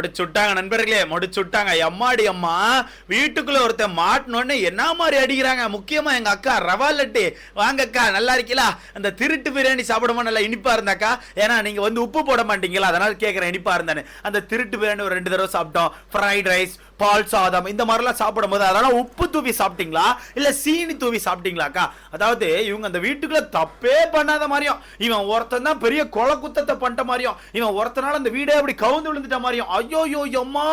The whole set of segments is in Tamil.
முடிச்சுட்டாங்க நண்பர்களே முடிச்சுட்டாங்க. எம்மாடி அம்மா வீட்டுக்குள்ள ஒருத்தன் மாட்டினோன்னு என்ன மாதிரி அடிக்கிறாங்க? முக்கியமா எங்க அக்கா ரவா லட்டு. வாங்க அக்கா நல்லா இருக்கீங்களா அந்த திருட்டு பிரியாணி சாப்பிடுமா நல்லா இனிப்பா இருந்தாக்கா? ஏன்னா நீங்க வந்து உப்பு போட மாட்டீங்களா? அதனால கேட்கறேன் இனிப்பா இருந்தானு அந்த திருட்டு பிரியாணி ஒரு ரெண்டு தடவை சாப்பிட்டோம். ஃப்ரைட் ரைஸ் பால் சாதம் இந்த மாதிரிலாம் சாப்பிடும் போது அதெல்லாம் உப்பு தூவி சாப்பிட்டீங்களா? இல்லை சீனி தூவி சாப்பிட்டீங்களாக்கா? அதாவது இவங்க அந்த வீட்டுக்குள்ள தப்பே பண்ணாத மாதிரியும் இவன் ஒருத்தன் தான் பெரிய கொலை குத்தத்தை பண்ணிட்ட மாதிரியும் இவன் ஒருத்தனால அந்த வீடே அப்படி கவுந்து விழுந்துட்ட மாதிரியும் ஐயோ யோ அம்மா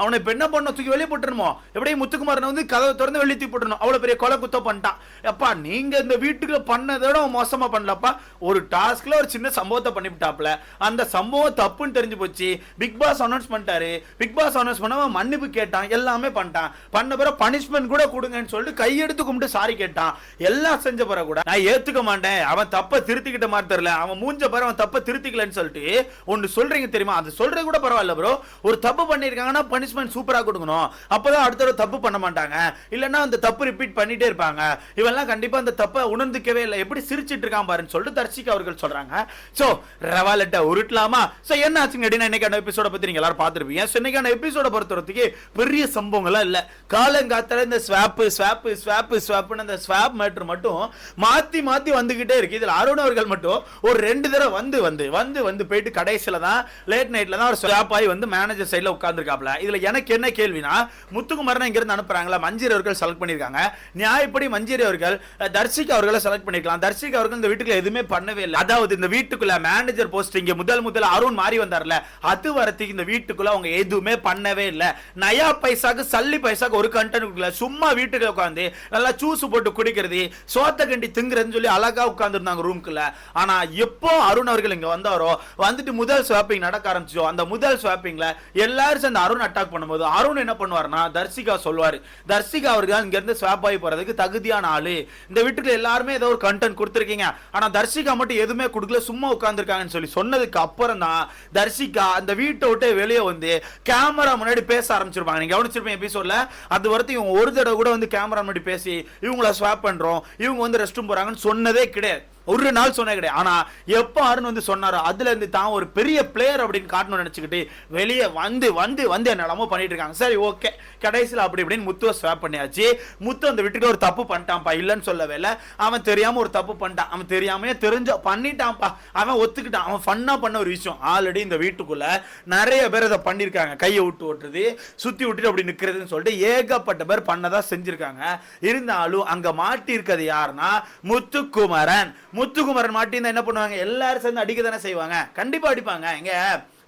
அவனை இப்போ என்ன பண்ண தூக்கி வெளியே போட்டுருமோ எப்படி முத்துக்குமாரனை வந்து கதவை திறந்து வெளியே தூக்கி போட்டுருணும் அவ்வளோ பெரிய கொலை குத்தம் பண்ணிட்டான். எப்பா நீங்க இந்த வீட்டுக்குள்ள பண்ணதோட மோசமாக பண்ணலப்பா. ஒரு டாஸ்க்கில் ஒரு சின்ன சம்பவத்தை பண்ணிவிட்டாப்ல அந்த சம்பவம் தப்புன்னு தெரிஞ்சு போச்சு. பிக் பாஸ் அனௌன்ஸ் பண்ணிட்டாரு. பிக் பாஸ் அனௌன்ஸ் பண்ணாமல் மன்னிப்பு கேட்டான் எல்லாமே பண்ணிட்டான். பண்ண பிறகு பனிஷ்மெண்ட் கூட கொடுங்கன்னு சொல்லிட்டு கையெடுத்து கும்பிட்டு சாரி கேட்டான். எல்லாம் செஞ்ச பிறகு கூட நான் ஏத்துக்க மாட்டேன். அவன் தப்ப திருத்திக்கிட்ட மாதிரி தெரியல. அவன் மூஞ்ச பிறகு அவன் தப்ப திருத்திக்கலன்னு சொல்லிட்டு ஒன்னு சொல்றீங்க தெரியுமா? அது சொல்றது கூட பரவாயில்ல ப்ரோ ஒரு தப்பு பண்ணிருக்காங்கன்னா பனிஷ்மெண்ட் சூப்பரா கொடுக்கணும். அப்பதான் அடுத்த தடவை தப்பு பண்ண மாட்டாங்க. இல்லைன்னா அந்த தப்பு ரிப்பீட் பண்ணிட்டே இருப்பாங்க. இவெல்லாம் கண்டிப்பா அந்த தப்பை உணர்ந்துக்கவே இல்லை. எப்படி சிரிச்சிட்டு இருக்கான் பாருன்னு சொல்லிட்டு தர்ஷிகா அவர்கள் சொல்றாங்க. சோ ரவாலட்ட உருட்டலாமா? சோ என்ன ஆச்சுங்க அப்படின்னா இன்னைக்கான எபிசோட பத்தி நீங்க எல்லாரும் பார்த்திருப்பீங்க. So, இன்னைக்கான எபிசோட பொறுத்தவரத்துக்கு பெரிய சம்பவங்கள்லாம் இல்லை. காலங்காத்தால இந்த ஸ்வாப்பு ஸ்வாப்பு ஸ்வாப்பு ஸ்வாப்புன்னு அந்த ஸ்வாப் மேட்ரு மட்டும் மாற்றி மாற்றி வந்துக்கிட்டே இருக்கு. இதில் அருண் அவர்கள் மட்டும் ஒரு ரெண்டு தடவை வந்து வந்து வந்து வந்து போயிட்டு கடைசியில தான் லேட் நைட்டில் தான் ஒரு ஸ்வாப் ஆகி வந்து மேனேஜர் சைடில் உட்காந்துருக்காப்ல இதில் எனக்கு என்ன கேள்வினா முத்துக்குமாரன் இங்கேருந்து அனுப்புகிறாங்களா மஞ்சரி அவர்கள் செலக்ட் பண்ணியிருக்காங்க. நியாயப்படி மஞ்சரி அவர்கள் தர்ஷிகா அவர்களை செலக்ட் பண்ணிருக்கலாம் தர்ஷிகா அவர்கள் இந்த வீட்டுக்குள்ள எதுவுமே பண்ணவே இல்லை. அதாவது இந்த வீட்டுக்குள்ள மேனேஜர் போஸ்ட் இங்கே முதல் முதல் அருண் மாறி வந்தார்ல அது வரத்துக்கு இந்த வீட்டுக்குள்ள அவங்க எதுவுமே பண்ணவே இல்லை. நய பைசாக்கு சல்லி பைசாக்கு ஒரு கண்டென்ட் கொடுக்கல. சும்மா வீட்டுக்கு உட்காந்து நல்லா சூஸ் போட்டு குடிக்கிறது சோத்த கண்டி திங்குறதுன்னு சொல்லி அழகா உட்காந்துருந்தாங்க ரூம்குள்ள ஆனா எப்போ அருண் அவர்கள் இங்க வந்தாரோ வந்துட்டு முதல் ஸ்வாப்பிங் நடக்க ஆரம்பிச்சோ அந்த முதல் ஸ்வாப்பிங்ல எல்லாரும் சேர்ந்து அருண் அட்டாக் பண்ணும்போது அருண் என்ன பண்ணுவாருன்னா தர்சிகா சொல்வார் தர்சிகா அவர்கள் இங்க இருந்து ஸ்வாப் ஆகி போறதுக்கு தகுதியான ஆளு. இந்த வீட்டுக்கு எல்லாருமே ஏதோ ஒரு கண்டென்ட் கொடுத்துருக்கீங்க. ஆனா தர்சிகா மட்டும் எதுவுமே கொடுக்கல சும்மா உட்காந்துருக்காங்கன்னு சொல்லி சொன்னதுக்கு அப்புறம் தான் தர்சிகா அந்த வீட்டை விட்டு வெளியே வந்து கேமரா முன்னாடி பேச ஆரம்பிச்சிருப்பாங்க நீங்க கவனிச்சிருப்பீங்க எபிசோட்ல அது வரைக்கும் இவங்க ஒரு தடவை கூட வந்து கேமரா முன்னாடி பேசி இவங்கள ஸ்வாப் பண்றோம் இவங்க வந்து ரெஸ்ட் ரூம் போறாங்கன்னு சொன்னதே கிடையாது. ஒரு நாள் சொன்னே கிடையாது. ஆனா எப்போ அருண் வந்து சொன்னாரோ அதுல இருந்து தான் ஒரு பெரிய பிளேயர் அப்படின்னு காட்டணும்னு நினைச்சுக்கிட்டு வெளியே வந்து வந்து வந்து என்னெல்லாமோ பண்ணிட்டு இருக்காங்க. சரி ஓகே கடைசியில் அப்படி இப்படின்னு முத்துவை ஸ்வாப் பண்ணியாச்சு. முத்து அந்த விட்டுட்டு ஒரு தப்பு பண்ணிட்டான்ப்பா. இல்லைன்னு சொல்லவே இல்லை அவன் தெரியாம ஒரு தப்பு பண்ணிட்டான். அவன் தெரியாமையே தெரிஞ்ச பண்ணிட்டான்ப்பா. அவன் ஒத்துக்கிட்டான். அவன் ஃபன்னா பண்ண ஒரு விஷயம். ஆல்ரெடி இந்த வீட்டுக்குள்ள நிறைய பேர் அதை பண்ணியிருக்காங்க. கையை விட்டு ஓட்டுறது சுத்தி விட்டுட்டு அப்படி நிக்கிறதுன்னு சொல்லிட்டு ஏகப்பட்ட பேர் பண்ணதான் செஞ்சிருக்காங்க. இருந்தாலும் அங்க மாட்டி இருக்கிறது யாருன்னா முத்துக்குமரன். முத்துக்குமரன் மாட்டியிருந்தா என்ன பண்ணுவாங்க? எல்லாரும் சேர்ந்து அடிக்க தானே செய்வாங்க. கண்டிப்பா அடிப்பாங்க. எங்க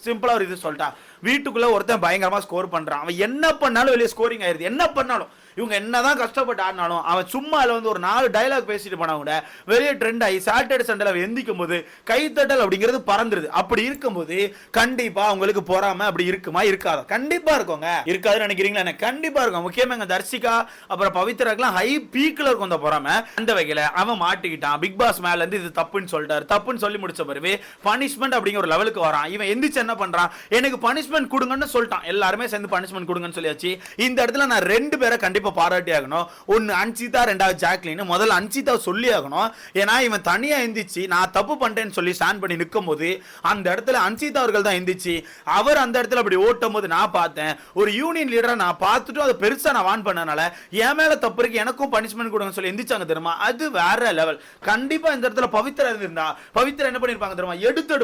சிம்பிளா ஒரு இது சொல்லிட்டா. வீட்டுக்குள்ள ஒருத்தன் பயங்கரமா ஸ்கோர் பண்றான். அவன் என்ன பண்ணாலும் வெளியே ஸ்கோரிங் ஆயிருது. என்ன பண்ணாலும். இவங்க என்னதான் கஷ்டப்பட்டு ஆடினாலும் அவன் சும்மா அதில் வந்து ஒரு நாலு டைலாக் பேசிட்டு போனா கூட வெளியே ட்ரெண்ட் ஆகி சாட்டர்டே சண்டேல அவன் எந்திக்கும் போது கைத்தட்டல் அப்படிங்கிறது பறந்துருது. அப்படி இருக்கும்போது கண்டிப்பா அவங்களுக்கு பொறாம அப்படி இருக்குமா? இருக்காதா. கண்டிப்பா இருக்கோங்க. இருக்காதுன்னு நினைக்கிறீங்களா? எனக்கு கண்டிப்பா இருக்கும். முக்கியமா எங்க தர்ஷிகா அப்புறம் பவித்ராக்கெல்லாம் ஹை பீக்ல இருக்கும் அந்த பொறாம. அந்த வகையில அவன் மாட்டிக்கிட்டான். பிக் பாஸ் மேல இருந்து இது தப்புன்னு சொல்லிட்டாரு. தப்புன்னு சொல்லி முடிச்ச பிறகு பனிஷ்மெண்ட் அப்படிங்கிற ஒரு லெவலுக்கு வரான். இவன் எந்திரிச்சு என்ன பண்றான்? எனக்கு பனிஷ்மெண்ட் கொடுங்கன்னு சொல்லிட்டான். எல்லாருமே சேர்ந்து பனிஷ்மெண்ட் கொடுங்கன்னு சொல்லியாச்சு. இந்த இடத்துல நான் ரெண்டு பேரை கண்டிப்பா பாராட்டி ஆகணும். ஒன்று அன்சிதா ரெண்டாவது ஜாக்லின்னு முதல்ல அன்சிதா சொல்லி ஆகணும். ஏன்னா இவன் தனியா எந்திரிச்சு நான் தப்பு பண்ணிட்டேன்னு சொல்லி ஸ்டாண்ட் பண்ணி நிற்கும் போது அந்த இடத்துல அன்சிதா அவர்கள் தான் எந்திரிச்சு அவர் அந்த இடத்துல அப்படி ஓட்டும் போது நான் பார்த்தேன். ஒரு யூனியன் லீடரை நான் பார்த்துட்டு அதை பெருசா நான் வான் பண்ணனால என் மேல தப்பு இருக்கு எனக்கும் பனிஷ்மெண்ட் கொடுங்க சொல்லி எந்திரிச்சாங்க தெரியுமா? அது வேற லெவல் கண்டிப்பா இந்த இடத்துல பவித்ரா இருந்திருந்தா பவித்ரா என்ன பண்ணிருப்பாங்க தெரியுமா? எடுத்து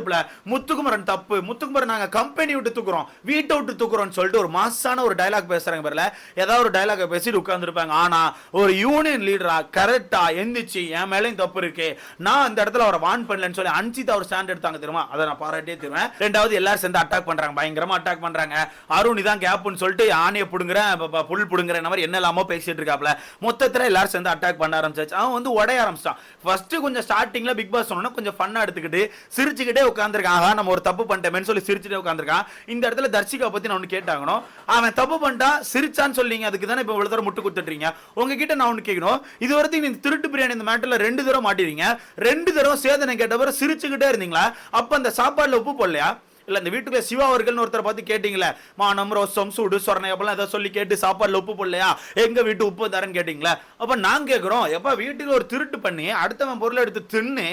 முத்துக்குமரன் தப்பு முத்துக்குமரன் நாங்கள் கம்பெனி விட்டு தூக்குறோம் வீட்டை விட்டு தூக்குறோம்னு சொல்லிட்டு ஒரு மாசான ஒரு டயலாக் பேசுறாங்க பேரில். ஏதாவது ஒரு டயலாக் பேசிட்டு உட்காந்துருப்பாங்க ஆனா ஒரு யூனியன் லீடரா கரெக்டா எந்திரிச்சு என் மேலேயும் தப்பு இருக்கு. நான் அந்த இடத்துல அவரை வான் பண்ணலன்னு சொல்லி அன்சிதா ஒரு ஸ்டாண்ட் எடுத்தாங்க தெரியுமா? அதை நான் பாராட்டே தருவேன். ரெண்டாவது எல்லாரும் சேர்ந்து அட்டாக் பண்றாங்க. பயங்கரமா அட்டாக் பண்றாங்க. அருண் இதான் கேப்னு சொல்லிட்டு ஆணையை புடுங்குறேன் புல் புடுங்குறேன் மாதிரி என்ன என்னெல்லாமோ பேசிட்டு இருக்காப்ல. மொத்தத்துல எல்லாரும் சேர்ந்து அட்டாக் பண்ண ஆரம்பிச்சாச்சு. அவன் வந்து உடைய ஆரம்பிச்சிட்டான். ஃபர்ஸ்ட் கொஞ்சம் ஸ்டார்டிங்ல பிக் பாஸ் சொன்னா கொஞ்சம் ஃபன்னா எடுத்துக்கிட்டு சிரிச்சுக்கிட்டே உட்காந்துருக்கான் ஆஹா நம்ம ஒரு தப்பு பண்ணிட்டோமேன்னு சொல்லி சிரிச்சுட்டே உட்காந்துருக்கான் இந்த இடத்துல தர்ஷிகா பத்தி நான் ஒன்று கேட்டாங்கணும் அவன் தப்பு பண்ணிட்டா சிரிச்சான்னு சொல்லிங்க. அதுக்கு தானே இப்போ இவ்வளோ தூரம் முட்டு கொடுத்துட்றீங்க உங்ககிட்ட நான் ஒன்று கேட்கணும் இது வரைக்கும் நீங்கள் திருட்டு பிரியாணி இந்த மேட்டரில் ரெண்டு தடவை மாட்டிடுறீங்க ரெண்டு தடவை சேதனை கேட்டவரை சிரிச்சுக்கிட்டே இருந்தீங்களா? அப்போ அந்த சாப்பாடுல உப்பு போடலையா? இல்லை இந்த வீட்டுக்குள்ள சிவா அவர்கள்னு ஒருத்தரை பார்த்து கேட்டிங்களே மானம் ரோசம் சூடு சொரணை அப்பெல்லாம் ஏதோ சொல்லி கேட்டு சாப்பாடுல உப்பு போடலையா? எங்க வீட்டு உப்பு தரேன்னு கேட்டீங்களா. அப்போ நான் கேட்குறோம் எப்போ வீட்டுக்கு ஒரு திருட்டு பண்ணி அடுத்தவன் பொருளை எடுத்து தின்னு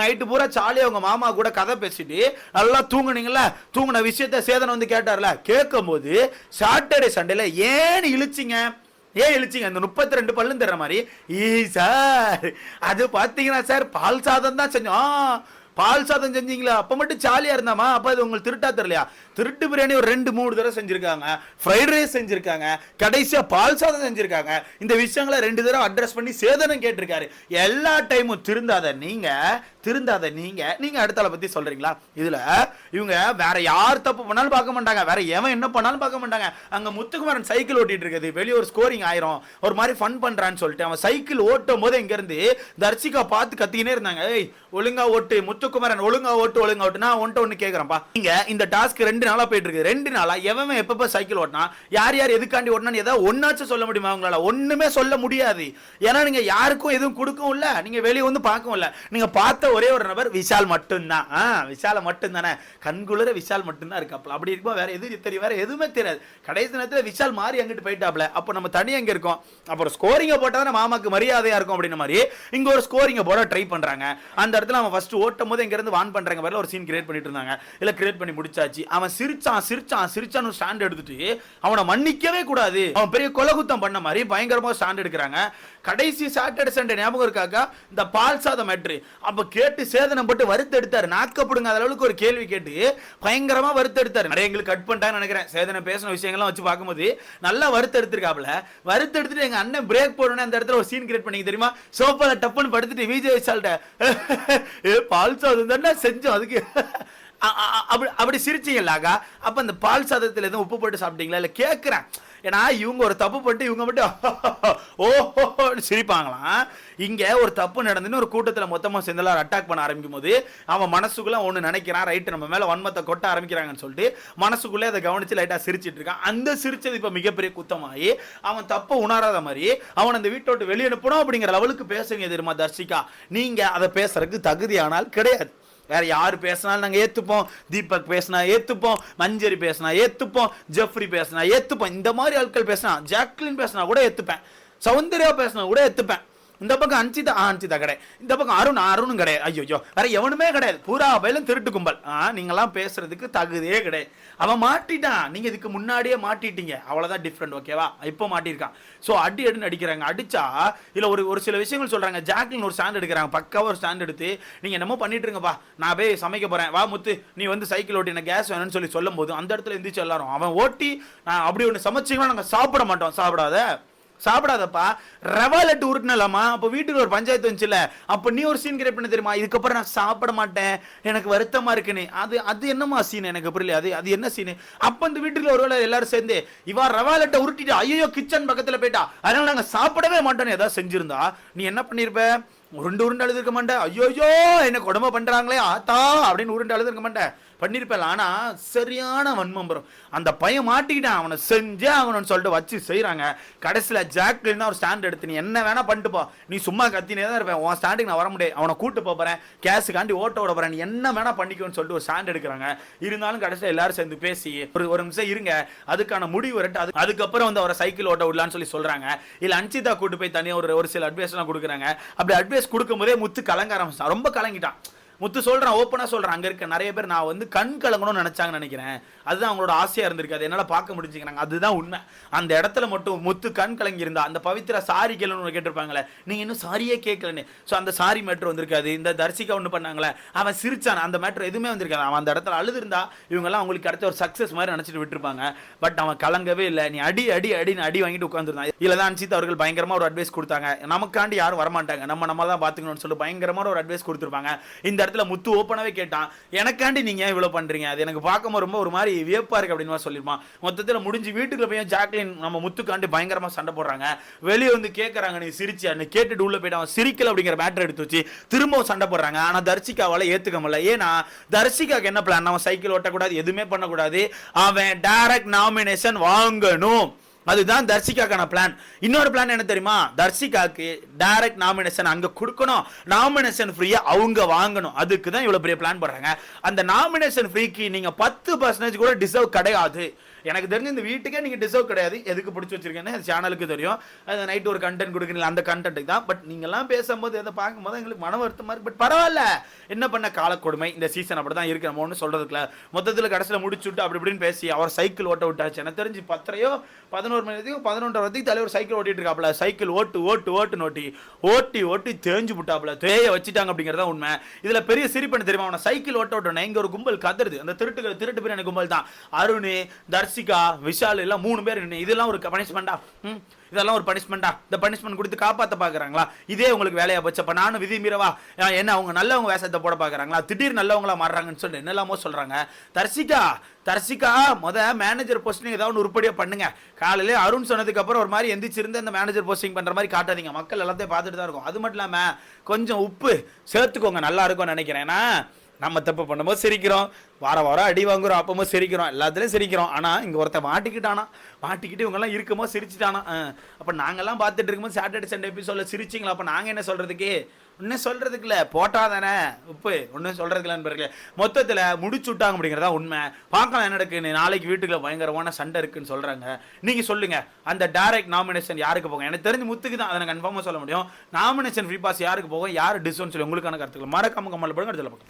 நைட்டு பூரா சாலியா உங்க மாமா கூட கதை பேசிட்டு நல்லா தூங்குனீங்களே தூங்கின விஷயத்த சேதனை வந்து கேட்டார்ல? கேட்கும் போது சாட்டர்டே சண்டேல ஏன் இழுச்சிங்க? ஏன் இழிச்சிங்க? அந்த முப்பத்தி ரெண்டு பல்லும் தர்ற மாதிரி? ஈ சார் அது பார்த்தீங்கன்னா சார் பால் சாதம் தான் செஞ்சோம். ஆ, பால் சாதம் செஞ்சீங்களா? அப்போ மட்டும் ஜாலியாக இருந்தாமா? அப்போ அது உங்களுக்கு திருட்டா தெரியலையா? திருட்டு பிரியாணி ஒரு ரெண்டு மூணு தடவை செஞ்சுருக்காங்க. ஃப்ரைட் ரைஸ் செஞ்சிருக்காங்க. கடைசியாக பால் சாதம் செஞ்சிருக்காங்க. இந்த விஷயங்களை ரெண்டு தடவை அட்ரஸ் பண்ணி சேதனம் கேட்டிருக்காரு. எல்லா டைமும் திருந்தாத நீங்க திருந்தாத நீங்க நீங்க அடுத்தால பத்தி சொல்றீங்களா? இதுல இவங்க வேற யார் தப்பு பண்ணாலும் பார்க்க மாட்டாங்க. வேற எவன் என்ன பண்ணாலும் பார்க்க மாட்டாங்க. அங்க முத்துக்குமாரன் சைக்கிள் ஓட்டிட்டு இருக்குது. வெளியே ஒரு ஸ்கோரிங் ஆயிரும். ஒரு மாதிரி ஃபன் பண்றான்னு சொல்லிட்டு அவன் சைக்கிள் ஓட்டும் போது இங்க இருந்து தர்சிகா பார்த்து கத்திக்கினே இருந்தாங்க. ஏய் ஒழுங்கா ஓட்டு. முத்துக்குமாரன் ஒழுங்கா ஓட்டு ஒழுங்கா ஓட்டுனா நான் ஒன்ட்ட ஒண்ணு நீங்க இந்த டாஸ்க் ரெண்டு நாளா போயிட்டு இருக்கு. ரெண்டு நாளா எவன் எப்பப்ப சைக்கிள் ஓட்டினா யார் யார் எதுக்காண்டி ஓட்டினான்னு ஏதாவது ஒன்னாச்சும் சொல்ல முடியுமா அவங்களால ஒண்ணுமே சொல்ல முடியாது. ஏன்னா நீங்க யாருக்கும் எதுவும் கொடுக்கவும் இல்ல. நீங்க வெளியே வந்து பார்க்கவும் இல்ல. நீங்க பார்த்த ஒரே ஒரு நபர் விஷால் மட்டும்தான். ஆ விஷால மட்டும்தானே. கண்குளிர விஷால் மட்டும்தான் இருக்காப்ல அப்படி இருக்கும் வேற எது தெரியும் வேற எதுவுமே தெரியாது. கடைசி நேரத்தில் விஷால் மாறி அங்கிட்டு போயிட்டாப்ல அப்போ நம்ம தனி அங்க இருக்கோம்? அப்புறம் ஸ்கோரிங்கை போட்டால் தானே மாமாக்கு மரியாதையாக இருக்கும் அப்படின்ற மாதிரி இங்கே ஒரு ஸ்கோரிங்கை போட ட்ரை பண்ணுறாங்க அந்த இடத்துல அவன் ஃபஸ்ட்டு ஓட்டும் போது இங்கேருந்து வான் பண்ணுறாங்க வரல ஒரு சீன் கிரியேட் பண்ணிட்டு இருந்தாங்க. இல்லை கிரியேட் பண்ணி முடிச்சாச்சு. அவன் சிரிச்சான் சிரிச்சான் சிரிச்சான்னு ஸ்டாண்ட் எடுத்துட்டு அவனை மன்னிக்கவே கூடாது. அவன் பெரிய கொலகுத்தம் பண்ண மாதிரி பயங்கரமாக ஸ்டாண்ட் எடுக்கிறாங்க. கடைசி சாட்டர்டே சண்டே ஞாபகம் இருக்காக்கா? இந்த பால் சாதம் மேட்ரு அப்போ கேட்டு சேதனம் போட்டு வறுத்து எடுத்தாரு நாக்கப்படுங்க அளவுக்கு ஒரு கேள்வி கேட்டு பயங்கரமா வறுத்து நிறைய எங்களுக்கு கட் பண்ணிட்டாங்க நினைக்கிறேன். சேதனை பேசின விஷயங்கள்லாம் வச்சு பார்க்கும்போது நல்லா வருத்தெடுத்திருக்காப்ல வருத்தெடுத்துட்டு வறுத்து எடுத்துட்டு எங்க அண்ணன் பிரேக் போடணும் அந்த இடத்துல ஒரு சீன் கிரியேட் பண்ணி தெரியுமா? சோஃபால டப்புன்னு படுத்துட்டு விஜய் விஷால்ட்ட ஏ பால் சாதம் தானே செஞ்சோம் அதுக்கு. அப்படி அப்படி சிரிச்சீங்களாக்கா? அப்ப அந்த பால் சாதத்துல எதுவும் உப்பு போட்டு சாப்பிட்டீங்களா? இல்ல கேட்குறேன் ஏன்னா இவங்க ஒரு தப்பு பண்ணிட்டு இவங்க மட்டும் ஓஹோ சிரிப்பாங்களாம். இங்கே ஒரு தப்பு நடந்துன்னு ஒரு கூட்டத்தில் மொத்தமாக சேர்ந்து எல்லாரும் அட்டாக் பண்ண ஆரம்பிக்கும் போது அவன் மனசுக்குள்ளே ஒன்று நினைக்கிறான் ரைட்டு நம்ம மேலே வன்மத்தை கொட்ட ஆரம்பிக்கிறாங்கன்னு சொல்லிட்டு மனசுக்குள்ளே அதை கவனித்து லைட்டாக சிரிச்சிட்டு இருக்கான். அந்த சிரிச்சது இப்போ மிகப்பெரிய குத்தமாகி அவன் தப்பை உணராத மாதிரி அவன் அந்த வீட்டை விட்டு வெளியே அனுப்பணும் அப்படிங்கிற லெவலுக்கு பேசுங்க தெரியுமா தர்ஷிகா? நீங்கள் அதை பேசுறதுக்கு தகுதியானால் கிடையாது. வேற யார் பேசினாலும் நாங்கள் ஏற்றுப்போம் தீபக் பேசினா ஏற்றுப்போம் மஞ்சரி பேசினா ஏற்றுப்போம் ஜெஃப்ரி பேசினா ஏற்றுப்போம் இந்த மாதிரி ஆட்கள் பேசினா ஜாக்லின் பேசினா கூட ஏற்றுப்பேன் சௌந்தர்யா பேசினா கூட ஏற்றுப்பேன் இந்த பக்கம் அஞ்சிதா ஆ, அஞ்சிதா கிடையாது இந்த பக்கம் அருண் அருணும் கிடையாது ஐயோ வேற எவனுமே கிடையாது. பூரா பயிலும் திருட்டு கும்பல். ஆ நீங்களாம் பேசுறதுக்கு தகுதியே கிடையாது. அவன் மாட்டிட்டான். நீங்க இதுக்கு முன்னாடியே மாட்டிட்டீங்க. அவ்வளோதான் டிஃப்ரெண்ட் ஓகேவா இப்போ மாட்டியிருக்கான். ஸோ அடி அடின்னு அடிக்கிறாங்க. அடிச்சா இல்லை ஒரு ஒரு சில விஷயங்கள் சொல்றாங்க. ஜாக்லின் ஒரு ஸ்டாண்ட் எடுக்கிறாங்க. பக்காவாக ஒரு ஸ்டாண்ட் எடுத்து நீங்க என்னமோ பண்ணிட்டு இருங்கப்பா. நான் போய் சமைக்க போறேன். வா முத்து. நீ வந்து சைக்கிள் ஓட்டி எனக்கு கேஸ் வேணும்னு சொல்லி சொல்லும் போது அந்த இடத்துல எந்திரிச்சு எல்லாரும் அவன் ஓட்டி நான் அப்படி ஒன்று சமைச்சிங்கன்னா நாங்கள் சாப்பிட மாட்டோம். சாப்பிடாத. சாப்பிடாதப்பா. ரவா லட்டு உருட்டினலாமா? அப்போ வீட்டுக்கு ஒரு பஞ்சாயத்து வந்துச்சுல. அப்போ நீ ஒரு சீன் கிரியேட் பண்ண தெரியுமா? இதுக்கப்புறம் நான் சாப்பிட மாட்டேன். எனக்கு வருத்தமா இருக்குன்னு. அது அது என்னமா சீன் எனக்கு புரியல அது அது என்ன சீன் அப்போ இந்த வீட்டுல ஒருவேளை எல்லாரும் சேர்ந்து இவா ரவா லட்டை உருட்டிட்டு ஐயோ கிச்சன் பக்கத்தில் போயிட்டா. அதனால நாங்கள் சாப்பிடவே மாட்டோம்னு ஏதாவது செஞ்சிருந்தா நீ என்ன பண்ணிருப்ப? உருண்டு உருண்டு அழுதுருக்க மாட்டேன் ஐயோ என்ன உடம்ப பண்றாங்களே ஆத்தா அப்படின்னு உருண்டு அழுதுருக்க மாட்டேன் பண்ணியிருப்பேன் ஆனால் சரியான வன்மம் வரும். அந்த பையன் மாட்டிக்கிட்டான். அவனை செஞ்சே ஆகணும்னு சொல்லிட்டு வச்சு செய்கிறாங்க கடைசியில் ஜாக்லின் ஒரு ஸ்டாண்ட் எடுத்து நீ என்ன வேணால் பண்ணிட்டு போ. நீ சும்மா கத்தினே தான் இருப்பேன் உன் ஸ்டாண்டுக்கு நான் வர முடியாது. அவனை கூட்டு போகிறேன் போறேன். கேஸுக்காண்டி ஓட்ட விட போகிறேன் நீ என்ன வேணால் பண்ணிக்கோன்னு சொல்லிட்டு ஒரு ஸ்டாண்ட் எடுக்கிறாங்க. இருந்தாலும் கடைசியில் எல்லாரும் சேர்ந்து பேசி ஒரு ஒரு நிமிஷம் இருங்க. அதுக்கான முடிவு வரட்டு. அது அதுக்கப்புறம் வந்து அவரை சைக்கிள் ஓட்ட விடலான்னு சொல்லி சொல்கிறாங்க இல்லை அன்சிதா கூட்டு போய் தனியாக ஒரு ஒரு சில அட்வைஸ் கொடுக்குறாங்க. அப்படி அட்வைஸ் கொடுக்கும்போதே முத்து கலங்க ஆரம்பிச்சான் ரொம்ப கலங்கிட்டான். முத்து சொல்றான் ஓப்பனா சொல்றேன். அங்க இருக்க நிறைய பேர் நான் வந்து கண் கலங்கணும்னு நினைச்சாங்கன்னு நினைக்கிறேன். அதுதான் அவங்களோட ஆசையா இருந்திருக்கு. அது என்னால பார்க்க முடிஞ்சுக்கிறாங்க. அதுதான் உண்மை. அந்த இடத்துல மட்டும் முத்து கண் கலங்கி இருந்தா அந்த பவித்ரா சாரி கேளுன்னு கேட்டிருப்பாங்களே நீங்க இன்னும் சாரியே கேட்கலன்னு. ஸோ அந்த சாரி மேட்ரு வந்திருக்காது. இந்த தர்சிகா ஒண்ணு பண்ணாங்களே அவன் சிரிச்சான். அந்த மேட்ரு எதுவுமே வந்திருக்காது. அவன் அந்த இடத்துல அழுதுருந்தா இவங்க எல்லாம் அவங்களுக்கு கிடைச்ச ஒரு சக்சஸ் மாதிரி நினைச்சிட்டு விட்டுருப்பாங்க. பட் அவன் கலங்கவே இல்லை. நீ அடி அடி அடின்னு அடி வாங்கிட்டு உட்காந்துருந்தான் இல்லை தான் அன்சித் அவர்கள் பயங்கரமா ஒரு அட்வைஸ் கொடுத்தாங்க. நமக்காண்டி யாரும் வரமாட்டாங்க. நம்ம நம்ம தான் பாத்துக்கணும்னு சொல்லி பயங்கரமான ஒரு அட்வைஸ் கொடுத்துருப்பாங்க. இந்த இடத்துல முத்து ஓப்பனாகவே கேட்டான். எனக்காண்டி நீங்கள் ஏன் இவ்வளோ பண்ணுறீங்க அது எனக்கு பார்க்கும்போது ரொம்ப ஒரு மாதிரி வியப்பாக இருக்குது அப்படின்னு மாதிரி மொத்தத்தில் முடிஞ்சு வீட்டுக்குள்ள போய் ஜாக்லின் நம்ம முத்துக்காண்டி பயங்கரமாக சண்டை போடுறாங்க. வெளியே வந்து கேட்கறாங்க நீ சிரிச்சு. அன்னை கேட்டுட்டு உள்ளே போயிட்டு அவன் சிரிக்கல அப்படிங்கிற மேட்டர் எடுத்து வச்சு திரும்பவும் சண்டை போடுறாங்க. ஆனால் தர்சிகாவால ஏற்றுக்க முடியல. ஏன்னா தர்சிகாக்கு என்ன பிளான் அவன் சைக்கிள் ஓட்டக்கூடாது எதுவுமே பண்ணக்கூடாது. அவன் டைரக்ட் நாமினேஷன் வாங்கணும். அதுதான் தர்சிகாக்கான பிளான் இன்னொரு பிளான் என்ன தெரியுமா? தர்சிகாக்கு டைரக்ட் நாமினேஷன் அங்கே கொடுக்கணும். நாமினேஷன் ஃப்ரீயாக அவங்க வாங்கணும். அதுக்கு தான் இவ்வளோ பெரிய பிளான் போடுறாங்க. அந்த நாமினேஷன் ஃப்ரீக்கு நீங்கள் பத்து பர்சன்டேஜ் கூட டிசர்வ் கிடையாது. எனக்கு தெரிஞ்ச இந்த வீட்டுக்கே நீங்கள் டிசர்வ் கிடையாது. எதுக்கு பிடிச்சி வச்சிருக்கேன்னு சேனலுக்கு தெரியும். அது நைட்டு ஒரு கண்டென்ட் கொடுக்குறீங்க அந்த கண்டென்ட்டுக்கு தான். பட் நீங்கள்லாம் பேசும்போது எதை பார்க்கும்போது எங்களுக்கு மன வருத்தமாக இருக்குது பட் பரவாயில்ல. என்ன பண்ண காலக்கொடுமை இந்த சீசன் அப்படி தான் இருக்கு. நம்ம ஒன்றும் சொல்றதுக்குல மொத்தத்தில் கடைசியில் முடிச்சுட்டு அப்படி இப்படின்னு பேசி அவர் சைக்கிள் ஓட்ட விட்டாச்சு. எனக்கு தெரிஞ்சு பத்தரையோ பதினோரு மணி வரைக்கும் பதினொன்றரை வரைக்கும் தலைவர் சைக்கிள் ஓட்டிட்டு இருக்காப்ல சைக்கிள் ஓட்டு ஓட்டு ஓட்டு ஓட்டி ஓட்டி ஓட்டி தேஞ்சு விட்டாப்ல தேய வச்சுட்டாங்க அப்படிங்கிறதா உண்மை. இதில் பெரிய சிரிப்பு தெரியுமா? அவனை சைக்கிள் ஓட்ட விட்டோன்னே இங்கே ஒரு கும்பல் கதருது அந்த திருட்டு திருட்டு பிரியாணி கும்பல் தான். அருண் தர்சிகா விஷால் எல்லாம் மூணு பேர் இதெல்லாம் ஒரு பனிஷ்மெண்ட்டா ம் இதெல்லாம் ஒரு பனிஷ்மெண்ட்டா இந்த பனிஷ்மெண்ட் கொடுத்து காப்பாற்ற பார்க்குறாங்களா இதே உங்களுக்கு வேலையை போச்சு நானும் விதி மீறவா? என்ன அவங்க நல்லவங்க வேஷத்தை போட பார்க்குறாங்களா திடீர் நல்லவங்களா மாறுறாங்கன்னு சொல்லி என்னெல்லாமோ சொல்கிறாங்க தர்சிகா தர்சிகா முத மேனேஜர் போஸ்டிங் ஏதாவது ஒன்று உருப்படியாக பண்ணுங்க. காலையிலே அருண் சொன்னதுக்கு அப்புறம் ஒரு மாதிரி எந்திரிச்சிருந்து அந்த மேனேஜர் போஸ்டிங் பண்ணுற மாதிரி காட்டாதீங்க. மக்கள் எல்லாத்தையும் பார்த்துட்டு தான் இருக்கும். அது மட்டும் இல்லாமல் கொஞ்சம் உப்பு சேர்த்துக்கோங்க. நல்லா இருக்கும்னு நினைக்கிறேன். ஏன்னா நம்ம தப்பு பண்ணும்போது சிரிக்கிறோம். வார வாரம் அடி வாங்குறோம் அப்பவும் சிரிக்கிறோம். எல்லாத்துலேயும் சிரிக்கிறோம். ஆனால் இங்கே ஒருத்தன் மாட்டிக்கிட்டானா? மாட்டிக்கிட்டு இவங்கெல்லாம் இருக்குமோ சிரிச்சிட்டானா? அப்போ நாங்கள்லாம் பார்த்துட்டு இருக்கும்போது சாட்டர்டே சண்டே எபிசோடில் சிரிச்சிங்களா? அப்போ நாங்கள் என்ன சொல்கிறதுக்கு ஒன்றும் சொல்கிறதுக்கு இல்லை போட்டால் தானே உப்பு. ஒன்றும் சொல்கிறதுக்கு இல்லைன்னு பாருங்க மொத்தத்தில் முடிச்சு விட்டாங்க அப்படிங்கிறதா உண்மை. பார்க்கலாம் என்ன நடக்குன்னு. நாளைக்கு வீட்டுக்குள்ள பயங்கரமான சண்டை இருக்குன்னு சொல்கிறாங்க நீங்கள் சொல்லுங்கள் அந்த டைரக்ட் நாமினேஷன் யாருக்கு போகும்? எனக்கு தெரிஞ்சு முத்துக்கு தான். அதை நான் கன்ஃபார்மாக சொல்ல முடியும். நாமினேஷன் ஃப்ரீ பாஸ் யாருக்கு போகும்? யார் டிஸ்கவுண்ட் சொல்லி உங்களுக்கான கருத்துக்கள் மறக்காம கமல் போடுங்க. அடுத்த பக்கம்